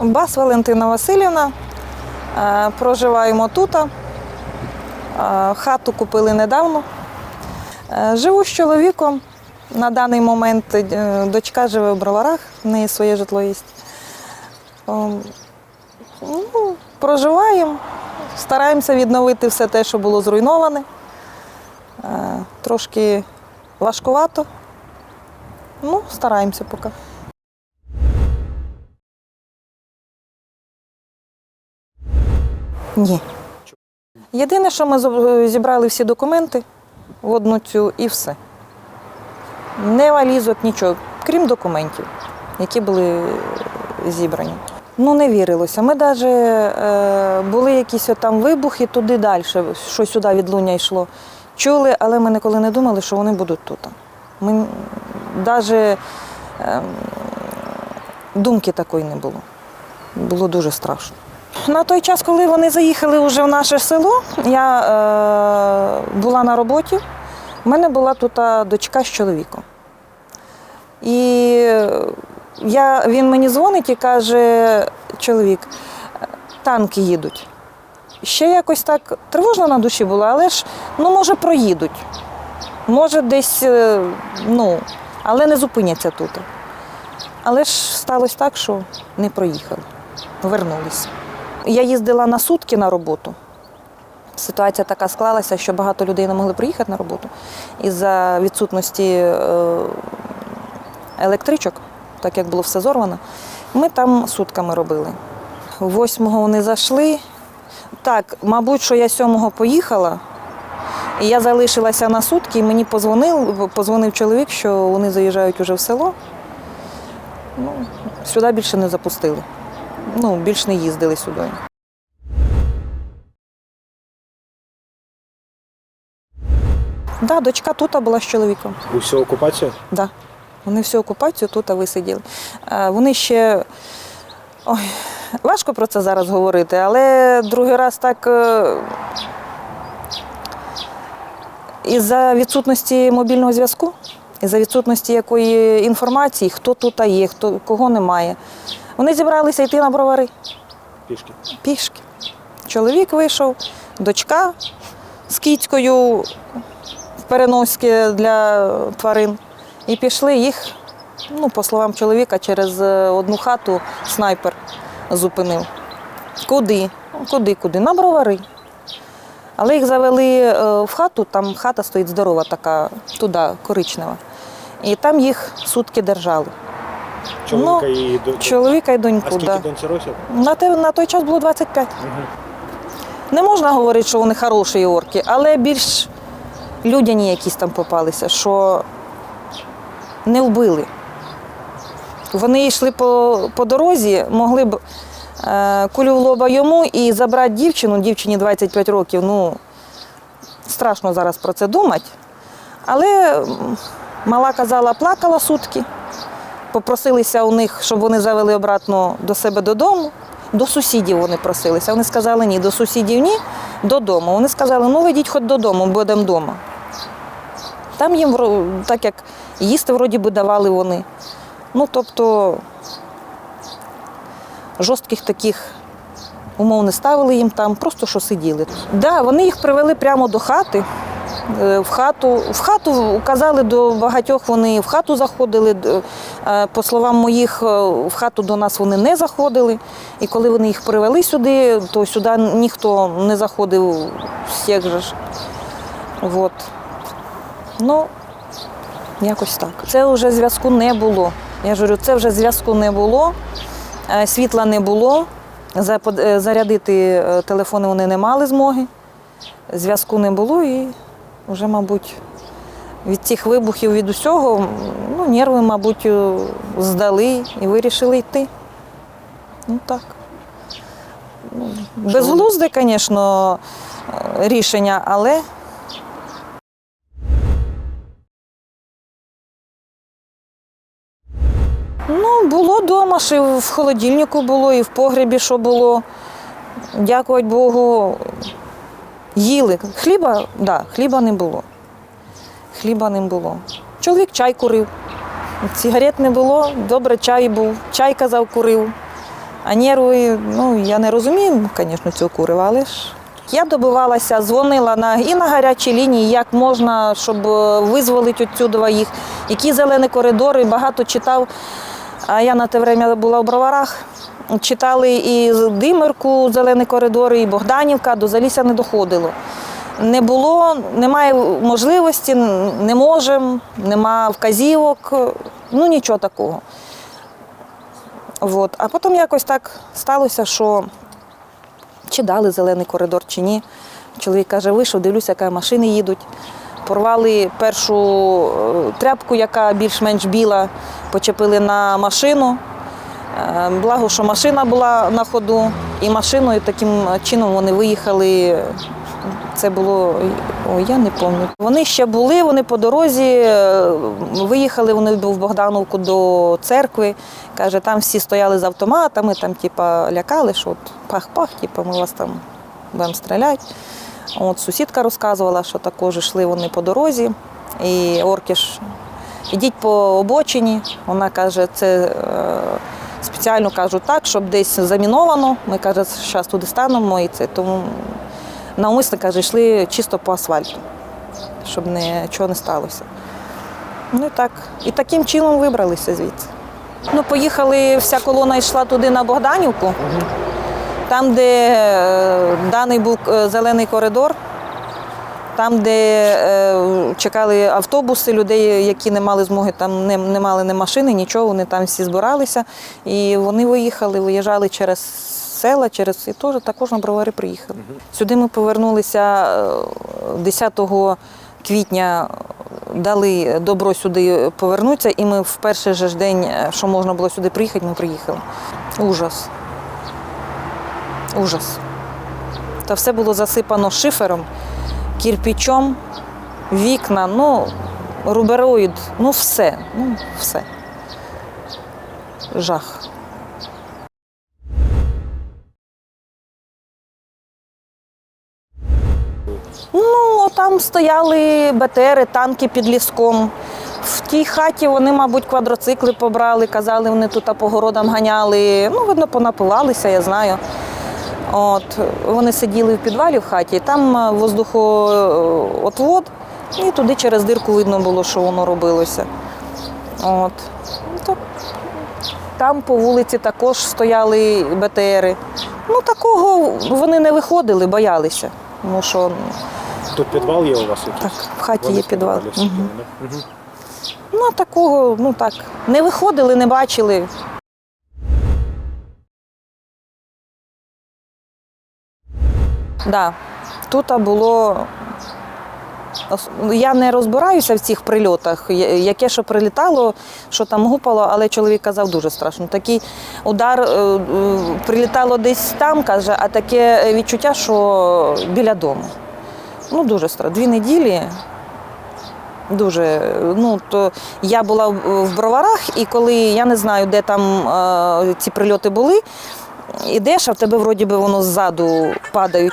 Бас Валентина Васильівна. Е, Проживаємо тут. Е, Хату купили недавно. Е, Живу з чоловіком. На даний момент дочка живе в броварах, в неї своє житло є. Ну, проживаємо, стараємося відновити все те, що було зруйноване. Трошки важкувато. Ну, стараємося поки. Ні. Єдине, що ми зібрали всі документи в одну цю і все. Не валізок, нічого, крім документів, які були зібрані. Ну, не вірилося. Ми навіть е, були якісь там вибухи туди далі, що сюди відлуння йшло. Чули, але ми ніколи не думали, що вони будуть тут. Ми навіть е, думки такої не було. Було дуже страшно. На той час, коли вони заїхали вже в наше село, я е, була на роботі. У мене була тут дочка з чоловіком. І я, він мені дзвонить і каже, чоловік, танки їдуть. Ще якось так тривожно на душі було, але ж, ну, може, проїдуть. Може, десь, е, ну, але не зупиняться тут. Але ж сталося так, що не проїхали, вернулися. Я їздила на сутки на роботу. Ситуація така склалася, що багато людей не могли приїхати на роботу із-за відсутності е, електричок, так як було все зорвано. Ми там сутками робили. Восьмого вони зайшли. Так, мабуть, що я сьомого поїхала, і я залишилася на сутки, і мені позвонив, позвонив чоловік, що вони заїжджають уже в село. Ну, сюди більше не запустили. Ну, більш не їздили сюди. Да, дочка тут була з чоловіком. Усю окупацію? Да. Вони всю окупацію тут висиділи. Е, Вони ще. Ой, важко про це зараз говорити, але другий раз так. е, Із-за відсутності мобільного зв'язку, із-за відсутності якої інформації, хто тут є, хто, кого немає. Вони зібралися йти на бровари Пішки. пішки. Чоловік вийшов, дочка з кіцькою в переноски для тварин. І пішли їх, ну, по словам чоловіка, через е, одну хату снайпер зупинив. Куди? Ну, Куди, куди? На бровари. Але їх завели е, в хату, там хата стоїть здорова, така, туди, коричнева. І там їх сутки держали. Чоловіка Ну, і до... Чоловіка і А доньку. скільки Да. доньці років? На, те, на той час було 25. Угу. Не можна говорити, що вони хороші орки, але більш людяні якісь там попалися, що не вбили. Вони йшли по, по дорозі, могли б е, кулю в лоба йому і забрати дівчину, дівчині 25 років. Ну, страшно зараз про це думати. Але мала казала, плакала сутки. Попросилися у них, щоб вони завели обратно до себе додому. До сусідів вони просилися. Вони сказали ні, до сусідів ні, додому. Вони сказали, ну ведіть хоч додому, будемо вдома. Там їм, так як їсти вроді би давали вони. Ну, тобто жорстких таких умов не ставили їм там, просто що сиділи. Да, вони їх привели прямо до хати. Е, В хату, в хату казали до багатьох, вони в хату заходили. Е, По словам моїх, е, в хату до нас вони не заходили. І коли вони їх привели сюди, то сюди ніхто не заходив всіх же ж. От. Ну, якось так. Це вже зв'язку не було. Я ж говорю, це вже зв'язку не було, світла не було. Зарядити телефони вони не мали змоги. Зв'язку не було і вже, мабуть, від цих вибухів, від усього, ну, нерви, мабуть, е, здали і вирішили йти. Ну так. Ну, Безглузде, звісно, е, рішення, але Ну, було вдома, ще в холодильнику було, і в погребі що було. Дякувати Богу. Їли. Хліба, да, хліба не було. Хліба не було. Чоловік чай курив. Сигарет не було, добре чай був. Чай казав, курив. А нерви, ну я не розумію, звісно, цього курива, але ж. Я добивалася, дзвонила на, і на гарячій лінії, як можна, щоб е, визволити отсюди їх, які зелені коридори, багато читав. А я на те время була в броварах. Читали і Димирку, зелені коридори, і Богданівка, до Залісся не доходило. Не було, немає можливості, не можемо, нема вказівок, ну нічого такого. От. А потім якось так сталося, що чи дали зелений коридор, чи ні. Чоловік каже, вийшов, дивлюся, яка машини їдуть. Порвали першу е, тряпку, яка більш-менш біла, почепили на машину. Е, Благо, що машина була на ходу, і машиною таким чином вони виїхали. Це було, ой, я не пам'ятаю. Вони ще були, вони по дорозі, е, виїхали вони в Богдановку до церкви. Каже, там всі стояли з автоматами, там типа лякали, що от пах-пах, типа, ми вас там будемо стріляти. От сусідка розказувала, що також йшли вони по дорозі, і орки ідіть по обочині. Вона каже, це е, спеціально кажуть так, щоб десь заміновано. Ми каже, зараз туди станемо і це. Тому навмисно каже, йшли чисто по асфальту, щоб нічого не сталося. Ну і так. І таким чином вибралися звідси. Ну, поїхали, вся колона йшла туди на Богданівку, там, де е, даний був е, зелений коридор, там, де е, чекали автобуси людей, які не мали змоги, там не, не мали ні машини, нічого, вони там всі збиралися. І вони виїхали, виїжджали через села, через і теж також на бровари приїхали. Сюди ми повернулися е, 10 квітня. Дали добро сюди повернутися, і ми в перший же день, е, що можна було сюди приїхати, ми приїхали. Ужас. Ужас. Та все було засипано шифером, кірпічом, вікна, ну, рубероїд, ну все, ну все. Жах. Ну, там стояли БТРи, танки під ліском. В тій хаті вони, мабуть, квадроцикли побрали, казали, вони тут по городам ганяли. Ну, видно, понапивалися, я знаю. От, вони сиділи в підвалі в хаті, там е, воздухоотвод, і туди через дирку видно було, що воно робилося. От. Ну, Там по вулиці також стояли БТРи. Ну, такого вони не виходили, боялися. Тому що Тут підвал є у вас так, в хаті Вони є підвал. Мгм. Ну, такого, ну так, не виходили, не бачили. Да, тут було. Я не розбираюся в цих прильотах, яке що прилітало, що там гупало, але чоловік казав дуже страшно. Такий удар е, е, прилітало десь там, каже, а таке відчуття, що біля дому. Ну, дуже страшно. Дві неділі Дуже. Ну, то я була в броварах, і коли я не знаю, де там е, ці прильоти були, ідеш, а в тебе вроді би воно ззаду падають.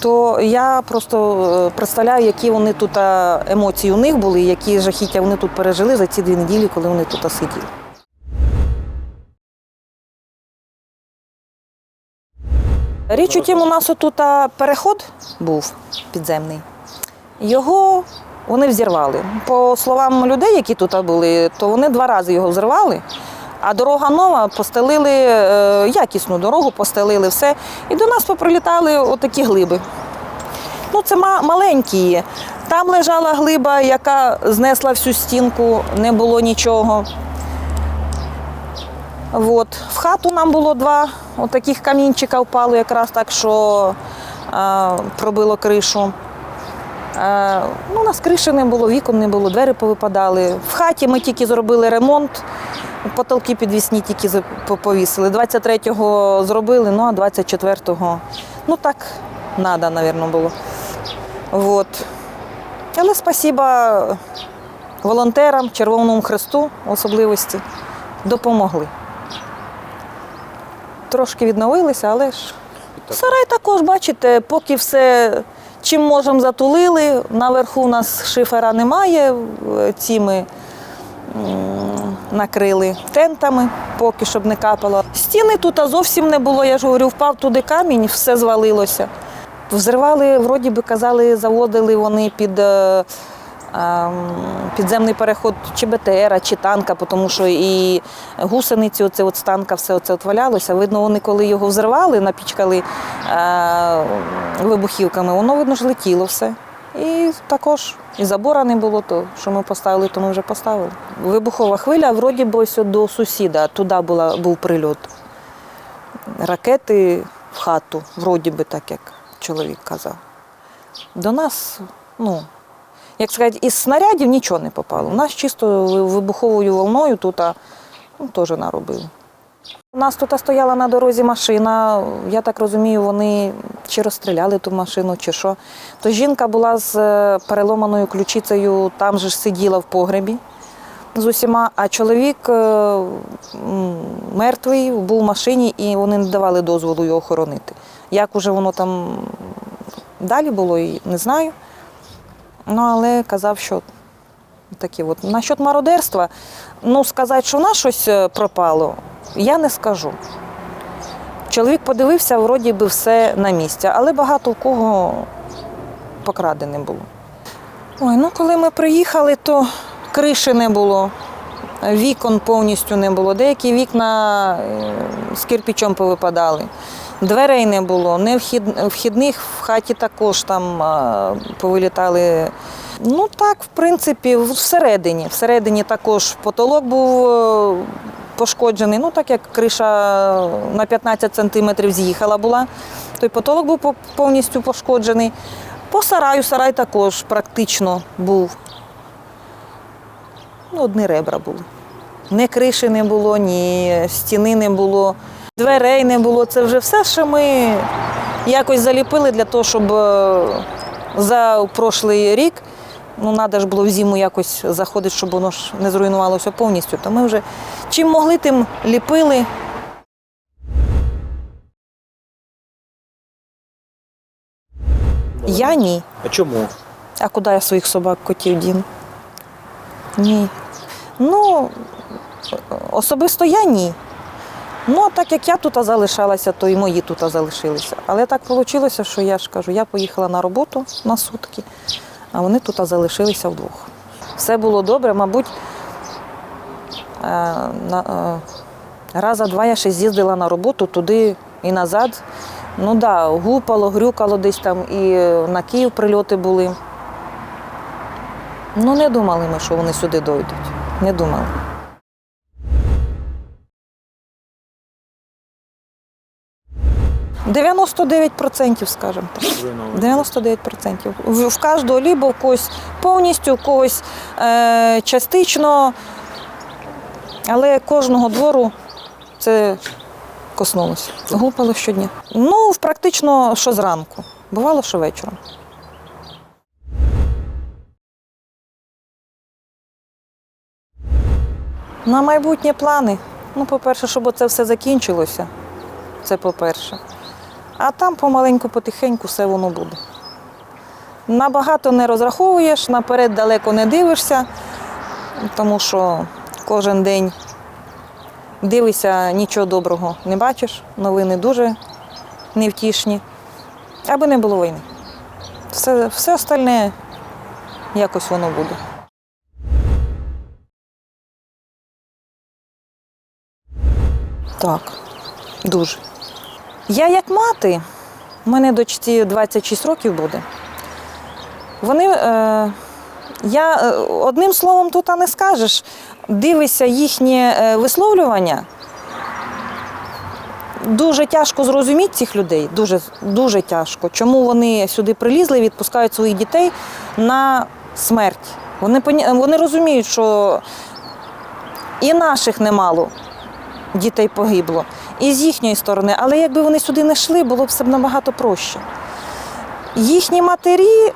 То я просто е, представляю, які вони тут е, емоції у них були, які жахіття вони тут пережили за ці дві неділі, коли вони тут сиділи. Річ у тім, у нас отут переход був підземний. Його вони взірвали. По словам людей, які тут були, то вони два рази його взривали, а дорога нова, постелили е, якісну дорогу, постелили все. І до нас поприлітали отакі глиби. Ну, це ма- маленькі. Там лежала глиба, яка знесла всю стінку, не було нічого. От. В хату нам було два отаких камінчика впало якраз так, що е, пробило кришу. Е, ну, у нас криші не було, вікон не було, двері повипадали. В хаті ми тільки зробили ремонт, потолки підвісні тільки повісили. 23-го зробили, ну а 24-го, ну так, треба, мабуть, було. Вот. Але спасіба волонтерам, Червоному Хресту особливості, допомогли. Трошки відновилися, але ж. Сарай також, бачите, поки все чим можемо затулили. Наверху у нас шифера немає, ці ми накрили тентами. поки щоб не капало. Стіни тут зовсім не було. Я ж говорю, впав туди камінь, все звалилося. Взривали, вроді би казали, заводили вони під е, ем, підземний переход чи БТРа, чи танка, тому що і гусениці, оце от з танка все оце от валялося. Видно, вони коли його взривали, напічкали е, вибухівками, воно видно ж летіло все. І також і забора не було, то що ми поставили, то ми вже поставили. Вибухова хвиля, вроді би ось до сусіда, туди була, був прильот. Ракети в хату, вроді би так, як чоловік казав. До нас, ну, як сказати, із снарядів нічого не попало. У нас чисто вибуховою волною тут ну, теж наробили. У нас тут стояла на дорозі машина, я так розумію, вони чи розстріляли ту машину, чи що. То жінка була з е, переломаною ключицею, там же ж сиділа в погребі з усіма, а чоловік е, мертвий був в машині і вони не давали дозволу його хоронити. Як уже воно там далі було, не знаю. Ну, але казав, що такі от. Насчет мародерства, ну сказати, що в нас щось е, пропало, я не скажу. Чоловік подивився, вроді би все на місці, але багато в кого покрадене було. Ой, ну коли ми приїхали, то криші не було, вікон повністю не було. Деякі вікна е, з кирпичом повипадали. Дверей не було, не вхід, вхідних в хаті також там повилітали. Ну так, в принципі, всередині. Всередині також потолок був е, пошкоджений. Ну так як криша на 15 сантиметрів з'їхала була, той потолок був повністю пошкоджений. По сараю сарай також практично був. Ну, одні ребра були. Ні криші не було, ні стіни не було, дверей не було. Це вже все, що ми якось заліпили для того, щоб е, за прошлий рік, ну, треба ж було в зиму якось заходити, щоб воно ж не зруйнувалося повністю. То ми вже чим могли, тим ліпили. Я ні. А чому? А куди я своїх собак котів діну? Ні. Ну, особисто я ні. Ну, а так як я тут залишалася, то і мої тут залишилися. Але так вийшло, що я ж кажу, я поїхала на роботу на сутки, а вони тут залишилися вдвох. Все було добре, мабуть, е, е, раза два я ще з'їздила на роботу туди і назад. Ну так, да, гупало, грюкало десь там, і на Київ прильоти були. Ну, не думали ми, що вони сюди дойдуть. Не думали. «99% процентів, скажімо так. 99%. В, в кожного лібо в когось повністю, в когось е, частично, але кожного двору це коснулося. Гупало щодня. Ну, практично що зранку. Бувало, що вечором. На майбутнє плани. Ну, по-перше, щоб це все закінчилося. Це по-перше. А там помаленьку, потихеньку все воно буде. Набагато не розраховуєш, наперед далеко не дивишся, тому що кожен день дивишся, нічого доброго не бачиш, новини дуже невтішні, аби не було війни. Все, все остальне якось воно буде. Так, дуже. Я як мати, в мене дочці 26 років буде. Вони, е, я е, одним словом тут не скажеш, дивишся їхнє е, висловлювання. Дуже тяжко зрозуміти цих людей, дуже, дуже тяжко. Чому вони сюди прилізли і відпускають своїх дітей на смерть. Вони, вони розуміють, що і наших немало дітей погибло, і з їхньої сторони. Але якби вони сюди не йшли, було б все набагато проще. Їхні матері,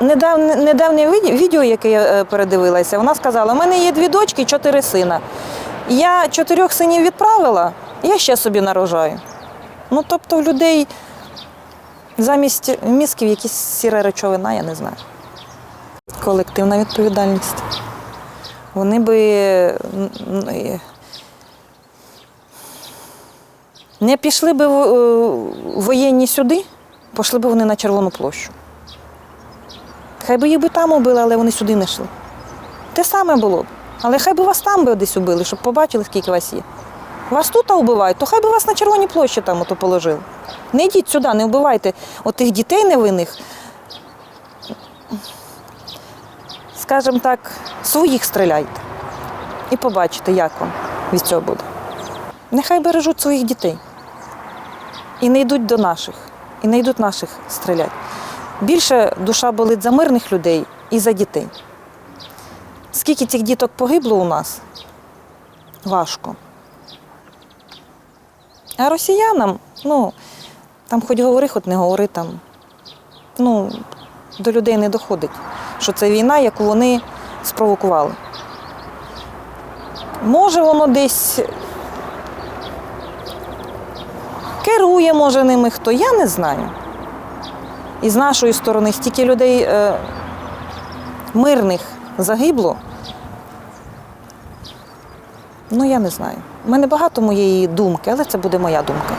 недавнє, недавнє відео- яке я е, передивилася, вона сказала: у мене є дві дочки, чотири сина. Я чотирьох синів відправила, я ще собі нарожаю. Ну, тобто в людей замість мізків якісь сіра речовина, я не знаю. Колективна відповідальність. Вони би Не пішли би е, воєнні сюди, пішли б вони на Червону площу. Хай би їх би там убили, але вони сюди не йшли. Те саме було б. Але хай би вас там би десь убили, щоб побачили, скільки вас є. Вас тут вбивають, то хай би вас на Червоній площі там ото положили. Не йдіть сюди, не вбивайте отих дітей невинних. Скажімо так, своїх стріляйте. І побачите, як вам від цього буде. Нехай бережуть своїх дітей. І не йдуть до наших, і не йдуть наших стріляти. Більше душа болить за мирних людей і за дітей. Скільки цих діток погибло у нас? Важко. А росіянам, ну, там хоч говори, хоч не говори там. Ну, до людей не доходить, що це війна, яку вони спровокували. Може, воно десь керує, може, ними хто, я не знаю. І з нашої сторони стільки людей е, мирних загибло. Ну, я не знаю. У мене багато моєї думки, але це буде моя думка.